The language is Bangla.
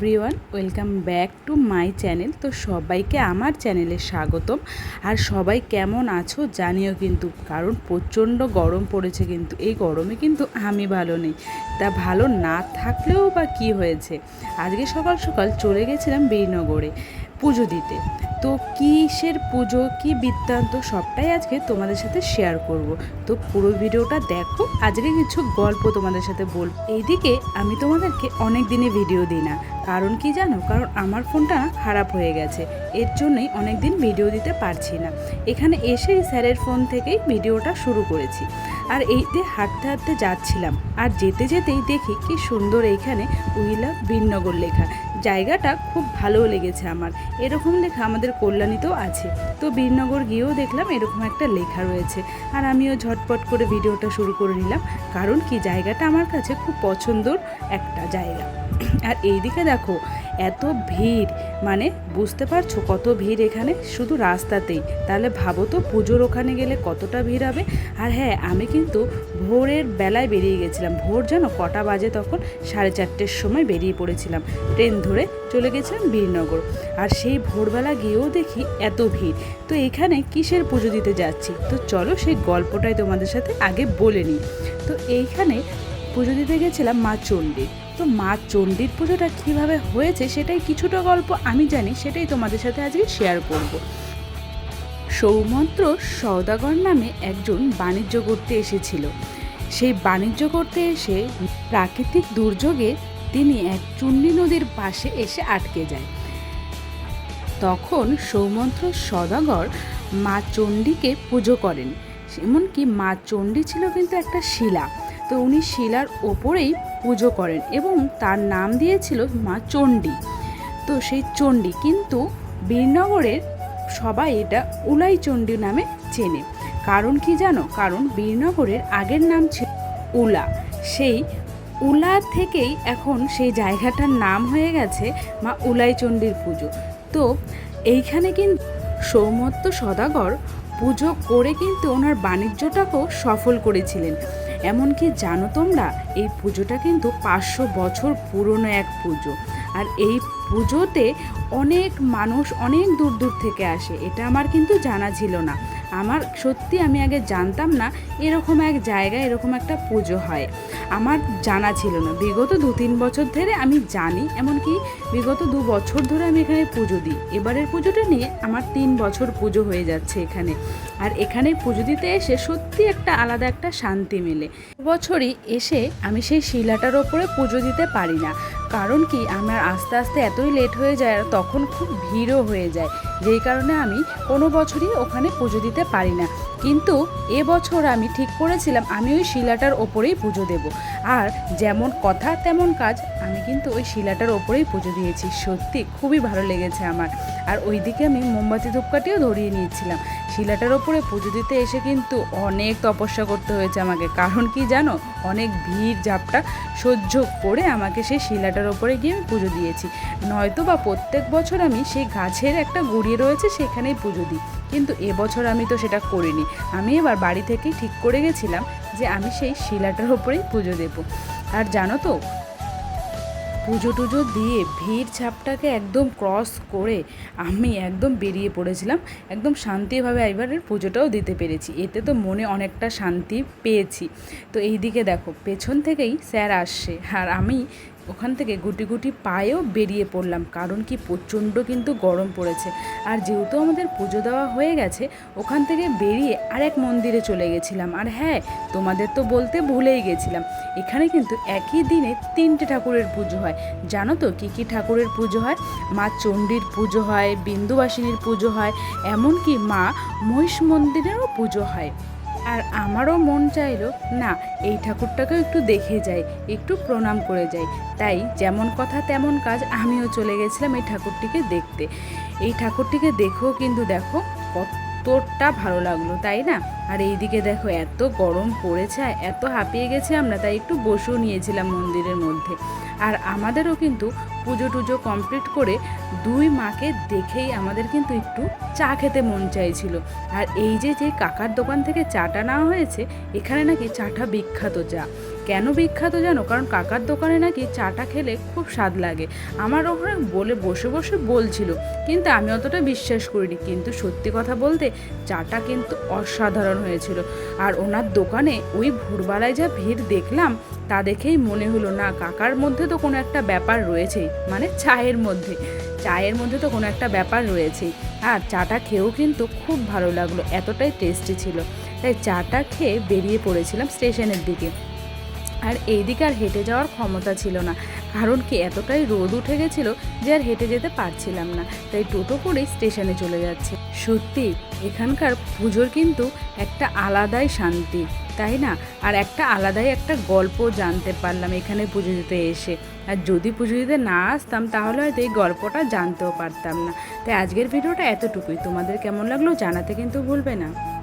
Everyone, welcome back to my channel. তো সবাইকে আমার চ্যানেলে স্বাগতম। আর সবাই কেমন আছো জানিও কিন্তু, কারণ প্রচণ্ড গরম পড়েছে কিন্তু, এই গরমে কিন্তু আমি ভালো নেই। তা ভালো না থাকলেও বা কি হয়েছে? আজকে সকাল সকাল চলে গেছিলাম বীরনগরে পুজো দিতে। তো কিসের পুজো, কি বৃত্তান্ত, সবটাই আজকে তোমাদের সাথে শেয়ার করব। তো পুরো ভিডিওটা দেখো, আজকে কিছু গল্প তোমাদের সাথে বল এইদিকে আমি তোমাদেরকে অনেক দিনে ভিডিও দিই না। কারণ কি জানো? কারণ আমার ফোনটা খারাপ হয়ে গেছে। এর জন্যই অনেক দিন ভিডিও দিতে পারছি না। এখানে এসেই স্যারের ফোন থেকেই ভিডিওটা শুরু করেছি। আর এইতে হাঁটতে হাঁটতে যাচ্ছিলাম। আর যেতে যেতেই দেখি কি সুন্দর এইখানে উইলা বীরনগর লেখা। জায়গাটা খুব ভালো লেগেছে আমার। এরকম লেখা আমাদের কল্যাণীতেও আছে। তো বীরনগর গিয়েও দেখলাম এরকম একটা লেখা রয়েছে। আর আমিও ঝটপট করে ভিডিওটা শুরু করে নিলাম। কারণ কি জায়গাটা আমার কাছে খুব পছন্দর একটা জায়গা। আর এইদিকে দেখো এত ভিড়? মানে বুঝতে পারছ কত ভিড় এখানে? শুধু রাস্তাতেই। তাহলে ভাবো তো পুজোর ওখানে গেলে কতটা ভিড় হবে? আর হ্যাঁ আমি কিন্তু ভোরের বেলায় বেরিয়ে গেছিলাম। ভোর যেন কটা বাজে তখন সাড়ে চারটের সময় বেরিয়ে পড়েছিলাম। ট্রেন ধরে চলে গেছিলাম বীরনগর। আর সেই ভোরবেলা গিয়েও দেখি এত ভিড়। তো এখানে কিসের পুজো দিতে যাচ্ছি? তো চলো সেই গল্পটাই তোমাদের সাথে আগে বলে নিই। তো এইখানে পুজো দিতে গেছিলাম মা চণ্ডীর তো মা চণ্ডীর পুজোটা কীভাবে হয়েছে সেটাই কিছুটা গল্প আমি জানি, সেটাই তোমাদের সাথে আজকে শেয়ার করব। সৌমন্ত্র সৌদাগর নামে একজন বাণিজ্য করতে এসেছিল। সেই বাণিজ্য করতে এসে প্রাকৃতিক দুর্যোগে তিনি এক চুন্নি নদীর পাশে এসে আটকে যায়। তখন সৌমন্ত্র সদাগর মা চণ্ডীকে পুজো করেন। এমনকি মা চণ্ডী ছিল কিন্তু একটা শিলা। তো উনি শিলার ওপরেই পুজো করেন এবং তার নাম দিয়েছিল মা চণ্ডী। তো সেই চণ্ডী কিন্তু বীরনগরের সবাই এটা উলাই চণ্ডী নামে চেনে। কারণ কি জানো? কারণ বীরনগরের আগের নাম ছিল উলা। সেই উলা থেকেই এখন সেই জায়গাটার নাম হয়ে গেছে মা উলাই চণ্ডীর পুজো। তো এইখানে কিন্তু সৌমত্ত সদাগর পুজো করে কিন্তু ওনার বাণিজ্যটাকেও সফল করেছিলেন। এমনকি জানো তোমরা, এই পুজোটা কিন্তু পাঁচশো বছর পুরনো এক পুজো। আর এই পুজোতে অনেক মানুষ অনেক দূর দূর থেকে আসে, এটা আমার কিন্তু জানা ছিল না। আমার সত্যি আমি আগে জানতাম না, এরকম এক জায়গায় এরকম একটা পুজো হয়। আমার জানা ছিল না। বিগত দু তিন বছর ধরে আমি জানি, এমনকি বিগত দু বছর ধরে আমি এখানে পুজো দিই। এবারের পুজোটা নিয়ে আমার তিন বছর পুজো হয়ে যাচ্ছে এখানে। আর এখানে পুজো দিতে এসে সত্যি একটা আলাদা একটা শান্তি মেলে। বছরই এসে আমি সেই শিলাটার ওপরে পুজো দিতে পারি না। কারণ কি? আমার আস্তে আস্তে এতই লেট হয়ে যায় আর তখন খুব ভিড়ও হয়ে যায়। যেই কারণে আমি কোনো বছরই ওখানে পুজো দিতে পারি না। কিন্তু এবছর আমি ঠিক করেছিলাম, আমি ওই শিলাটার ওপরেই পুজো দেব। আর যেমন কথা, তেমন কাজ। আমি কিন্তু ওই শিলাটার ওপরেই পুজো দিয়েছি। সত্যি খুবই ভালো লেগেছে আমার। আর ওইদিকে আমি মোমবাতি ধূপকাঠিও ধরিয়ে নিয়েছিলাম। শিলাটার ওপরে পুজো দিতে এসে কিন্তু অনেক তপস্যা করতে হয়েছে আমাকে। কারণ কি জানো? অনেক ভিড়, ঝাপটা সহ্য করে আমাকে সেই শিলাটার ওপরে গিয়ে আমি পুজো দিয়েছি। নয়তো বা প্রত্যেক বছর আমি সেই গাছের একটা গুড়িয়ে রয়েছে, সেখানেই পুজো দিই। কিন্তু এবছর আমি তো সেটা করিনি। আমি এবার বাড়ি থেকেই ঠিক করে গেছিলাম যে আমি সেই শিলাটার ওপরেই পুজো দেব। আর জানো তো, পুজো টুজো দিয়ে ভিড় ছাপটাকে একদম ক্রস করে আমি একদম বেরিয়ে পড়েছিলাম। একদম শান্তিভাবে এবারের পুজোটাও দিতে পেরেছি। এতে তো মনে অনেকটা শান্তি পেয়েছি। তো এই দিকে দেখো, পেছন থেকেই স্যার আসছে। আর আমি ওখান থেকে গুটি গুটি পায়েও বেরিয়ে পড়লাম, কারণ কি প্রচণ্ড কিন্তু গরম পড়েছে। আর যেহেতু আমাদের পুজো দেওয়া হয়ে গেছে, ওখান থেকে বেরিয়ে আর এক মন্দিরে চলে গেছিলাম। আর হ্যাঁ তোমাদের তো বলতে ভুলেই গেছিলাম, এখানে কিন্তু একই দিনে তিনটে ঠাকুরের পুজো হয়। জানো তো কী কী ঠাকুরের পুজো হয়? মা চণ্ডীর পুজো হয়, বিন্দুবাসিনীর পুজো হয়, এমনকি মা মহিষ মন্দিরেরও পুজো হয়। আর আমারও মন চাইলো, না, এই ঠাকুরটাকেও একটু দেখে যাই, একটু প্রণাম করে যাই। তাই যেমন কথা তেমন কাজ আমিও চলে গেছিলাম এই ঠাকুরটিকে দেখতে। এই ঠাকুরটিকে দেখেও কিন্তু দেখো কতটা ভালো লাগল, তাই না? আর এইদিকে দেখো এত গরম পড়েছে, এত হাঁপিয়ে গেছে আমরা, তাই একটু বসেও নিয়েছিলাম মন্দিরের মধ্যে। আর আমাদেরও কিন্তু পুজো টুজো কমপ্লিট করে দুই মাকে দেখেই আমাদের কিন্তু একটু চা খেতে মন চাইছিল। আর এই যে যে কাকার দোকান থেকে চাটা নেওয়া হয়েছে, এখানে নাকি চাটা বিখ্যাত চা। কেন বিখ্যাত জানো? কারণ কাকার দোকানে নাকি চাটা খেলে খুব স্বাদ লাগে। আমার ওখানে বলে বসে বসে বলছিল, কিন্তু আমি অতটা বিশ্বাস করিনি। কিন্তু সত্যি কথা বলতে, চাটা কিন্তু অসাধারণ হয়েছিল। আর ওনার দোকানে ওই ভোরবেলায় যা ভিড় দেখলাম, তা দেখেই মনে হলো, না, কাকার মধ্যে তো কোনো একটা ব্যাপার রয়েছেই। মানে চায়ের মধ্যে। চায়ের মধ্যে তো কোনো একটা ব্যাপার রয়েছেই। আর চাটা খেয়েও কিন্তু খুব ভালো লাগল, এতটাই টেস্টি ছিল। তাই চাটা খেয়ে বেরিয়ে পড়েছিলাম স্টেশনের দিকে। আর এই দিকে আর হেঁটে যাওয়ার ক্ষমতা ছিল না। কারণ কি এতটাই রোদ উঠে গেছিল যে আর হেঁটে যেতে পারছিলাম না। তাই টোটো করেই স্টেশনে চলে যাচ্ছে। সত্যি, এখানকার পুজোর কিন্তু একটা আলাদাই শান্তি, তাই না? আর একটা আলাদাই একটা গল্প জানতে পারলাম এখানে পুজো দিতে এসে। আর যদি পুজো দিতে না আসতাম, তাহলে হয়তো এই গল্পটা জানতেও পারতাম না। তাই আজকের ভিডিওটা এতটুকুই। তোমাদের কেমন লাগল জানাতে কিন্তু ভুলবে না।